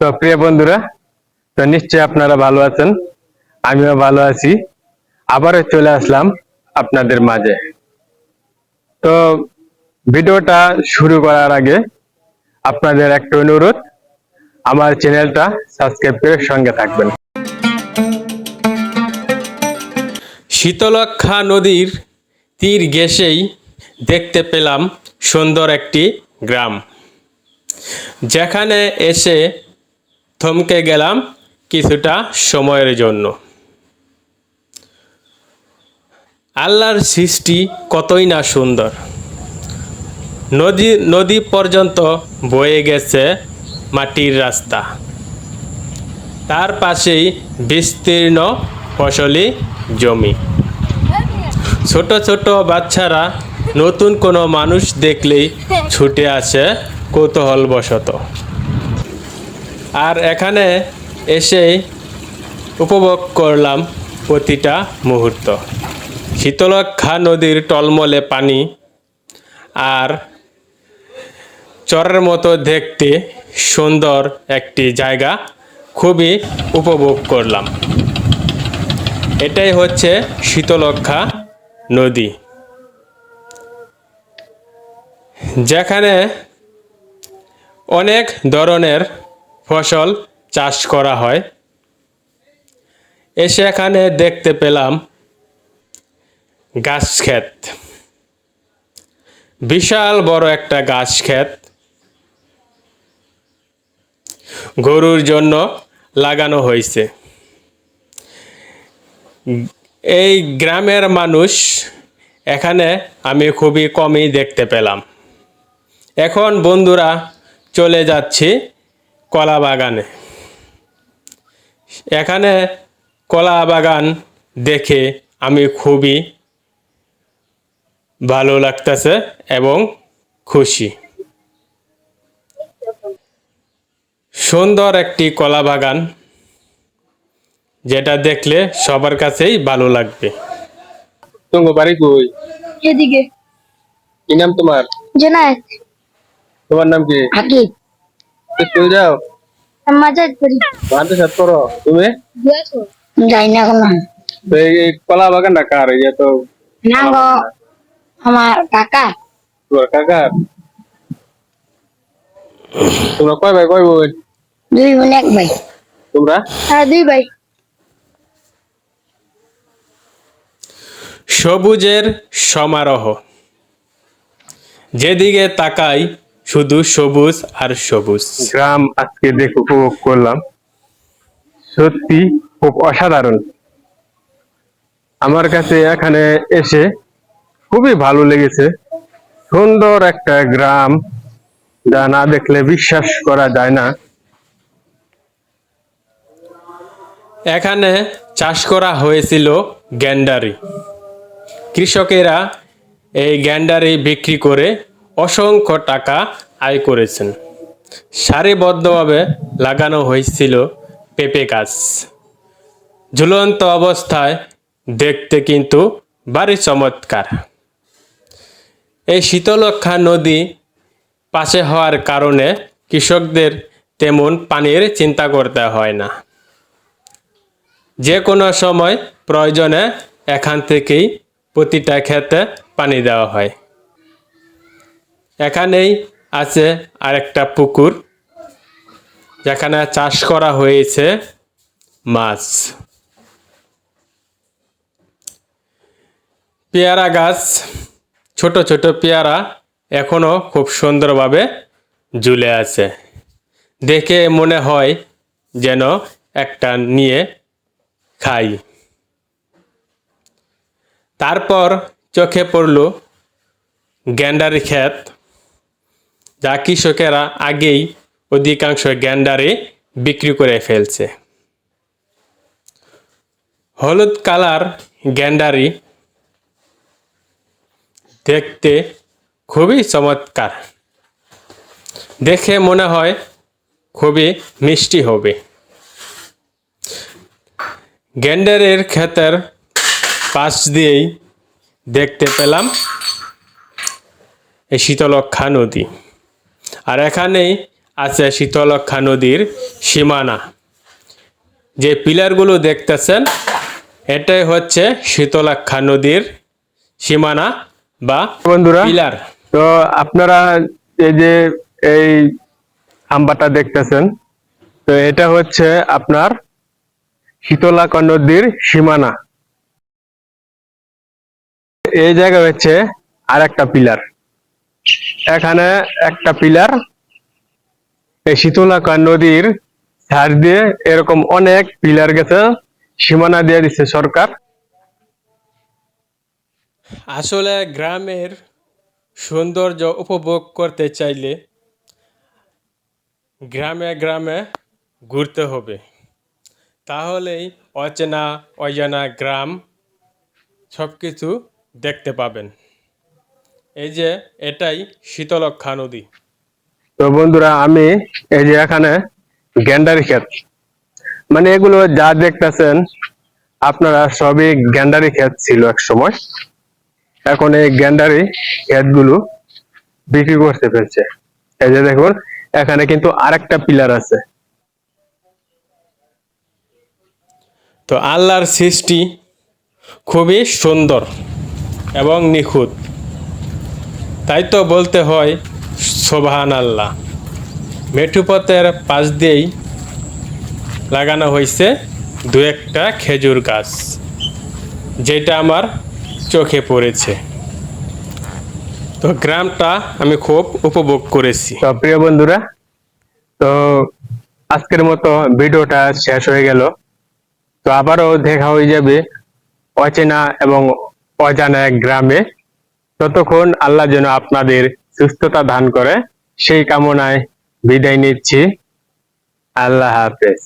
তো প্রিয় বন্ধুরা, তো নিশ্চয়ই আপনারা ভালো আছেন, আমিও ভালো আছি। আবারও চলে আসলাম আপনাদের মাঝে। তো ভিডিওটা শুরু করার আগে আপনাদের একটা অনুরোধ, আমার চ্যানেলটা সাবস্ক্রাইব করে সঙ্গে থাকবেন। শীতলক্ষা নদীর তীর ঘেঁষেই দেখতে পেলাম সুন্দর একটি গ্রাম। যেখানে এসে থমকে গেলাম কিছুটা সময়ের জন্য। আল্লাহর সৃষ্টি কতই না সুন্দর। নদী নদী পর্যন্ত বয়ে গেছে মাটির রাস্তা। তার পাশেই বিস্তীর্ণ ফসলি জমি। ছোট ছোট বাচ্চারা নতুন কোনো মানুষ দেখলেই ছুটে আসে কৌতূহলবশত। আর এখানে এসে উপভোগ করলাম প্রতিটা মুহূর্ত। শীতলক্ষা নদীর টলমলে পানি আর চরের মতো দেখতে সুন্দর একটি জায়গা। খুবই উপভোগ করলাম। এটাই হচ্ছে শীতলক্ষা নদী। যেখানে অনেক ধরনের ফসল চাষ করা হয়। এসে এখানে দেখতে পেলাম গাছ ক্ষেত। বিশাল বড় একটা গাছ ক্ষেত। গরুর জন্য লাগানো হয়েছে। এই গ্রামের মানুষ এখানে আমি খুবই কমই দেখতে পেলাম। এখন বন্ধুরা চলে যাচ্ছি কলা বাগানে। এখানে কলা বাগান দেখে আমি খুবই ভালো লাগতেছে এবং খুশি। সুন্দর একটি কলা বাগান যেটা দেখলে সবার কাছেই ভালো লাগবে। তোমার বাড়ি কই? এদিকে। কি নাম তোমার? জেনায়েত তোমার নাম কি? আকিব স্কুল যাও মাজাজ করি। মাদ্রাসা করো। তুমি? যাই না কোনো এই এই কলা বাগানটা কার? এই যে তো না গো আমার কাকা। তোমার কাকার? তোমরা কয় ভাই কয় বোন? দুই বোন এক ভাই। তোমরা? হ্যাঁ দুই ভাই। সবুজের সমারোহ। যেদিকে তাকাই শুধু সবুজ আর সবুজ। গ্রাম আজকে দেখে উপভোগ করলাম। সত্যি খুব অসাধারণ। আমার কাছে এখানে এসে খুবই ভালো লেগেছে। সুন্দর একটা গ্রাম যা না দেখলে বিশ্বাস করা যায় না। এখানে চাষ করা হয়েছিল গ্যান্ডারি। কৃষকেরা এই গ্যান্ডারি বিক্রি করে অসংখ্য টাকা আয় করেছেন। সারিবদ্ধভাবে লাগানো হয়েছিল পেঁপে গাছ। ঝুলন্ত অবস্থায় দেখতে কিন্তু ভারী চমৎকার। এই শীতলক্ষা নদী পাশে হওয়ার কারণে কৃষকদের তেমন পানির চিন্তা করতে হয় না। যে কোনো সময় প্রয়োজনে এখান থেকেই প্রতিটা ক্ষেতে পানি দেওয়া হয়। এখানেই আছে আরেকটা পুকুর, যেখানে চাষ করা হয়েছে মাছ। পেয়ারা গাছ, ছোট ছোট পেয়ারা এখনও খুব সুন্দরভাবে ঝুলে আছে। দেখে মনে হয় যেন একটা নিয়ে খাই। তারপর চোখে পড়ল গ্যান্ডারি ক্ষেত। যা কৃষকেরা আগেই অধিকাংশ গ্যান্ডারি বিক্রি করে ফেলছে। হলুদ কালার গ্যান্ডারি দেখতে খুবই চমৎকার। দেখে মনে হয় খুবই মিষ্টি হবে। গ্যান্ডারের ক্ষেতের পাশ দিয়েই দেখতে পেলাম এই শীতলক্ষা নদী। আর এখানেই আছে শীতলক্ষা নদীর সীমানা। যে পিলারগুলো দেখতেছেন এটাই হচ্ছে শীতলক্ষা নদীর সীমানা বা বন্ধুরা পিলার। তো আপনারা এই যে এই খাম্বাটা দেখতেছেন তো এটা হচ্ছে আপনার শীতলাকা নদীর সীমানা। এই জায়গা হচ্ছে আর একটা পিলার। এখানে একটা পিলার। এই শীতলাকা নদীর ধার দিয়ে এরকম অনেক পিলার গেছে, সীমানা দিয়ে দিচ্ছে সরকার। আসলে গ্রামের সৌন্দর্য উপভোগ করতে চাইলে গ্রামে গ্রামে ঘুরতে হবে। তাহলেই অচেনা, অজানা গ্রাম সব কিছু দেখতে পাবেন। এই যে এটাই শীতলক্ষা নদী। তো বন্ধুরা আমি এই যে এখানে গ্যান্ডারি ক্ষেত। মানে এগুলো যা দেখতেছেন আপনারা সবই গ্যান্ডারি ক্ষেত ছিল এক সময়। এখন এই গ্যান্ডারি ক্ষেতগুলো বিক্রি করতে ফেলছে এই যে দেখুন এখানে কিন্তু আরেকটা পিলার আছে। তো আল্লাহর সৃষ্টি খুবই সুন্দর এবং নিখুঁত। তাই তো বলতে হয় সোভান আল্লাহ মেঠুপথের পাশ দিয়েই লাগানো হয়েছে দু একটা খেজুর গাছ, যেটা আমার চোখে পড়েছে। তো গ্রামটা আমি খুব উপভোগ করেছি। তো প্রিয় বন্ধুরা, তো আজকের মতো ভিডিওটা শেষ হয়ে গেল। তো আবারও দেখা হয়ে যাবে অচেনা এবং অজানা এক গ্রামে। ততক্ষণ আল্লাহ যেন আপনাদের সুস্থতা দান করে। সেই কামনায় বিদায় নিচ্ছি। আল্লাহ হাফেজ।